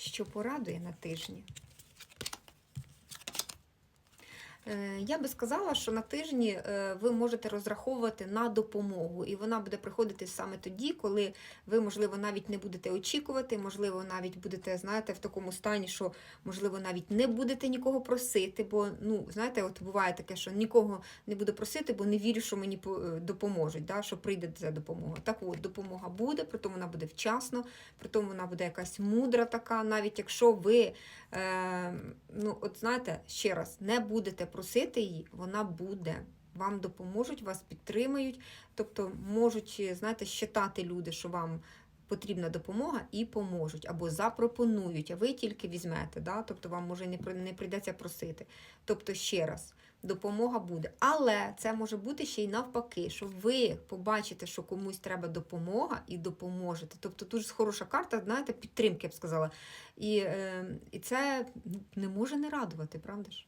що порадує на тижні. Е, Я би сказала, що на тижні е, ви можете розраховувати на допомогу, і вона буде приходити саме тоді, коли ви, можливо, навіть не будете очікувати, можливо, навіть будете, знаєте, в такому стані, що, можливо, навіть не будете нікого просити, бо, ну, знаєте, от буває таке, що нікого не буду просити, бо не вірю, що мені е, допоможуть, да, що прийде ця допомога. Так от, допомога буде, притом вона буде вчасно, притом вона буде якась мудра така, навіть якщо ви, е, ну, от знаєте, ще раз, не будете просити її, вона буде. Вам допоможуть, вас підтримають, тобто можуть, знаєте, щитати люди, що вам потрібна допомога і поможуть, або запропонують, а ви тільки візьмете, да? тобто вам може не не прийдеться просити. Тобто, ще раз, допомога буде. Але це може бути ще й навпаки, що ви побачите, що комусь треба допомога і допоможете. Тобто ж хороша карта, знаєте, підтримки, я б сказала. І, е, і це ну, не може не радувати, правда ж?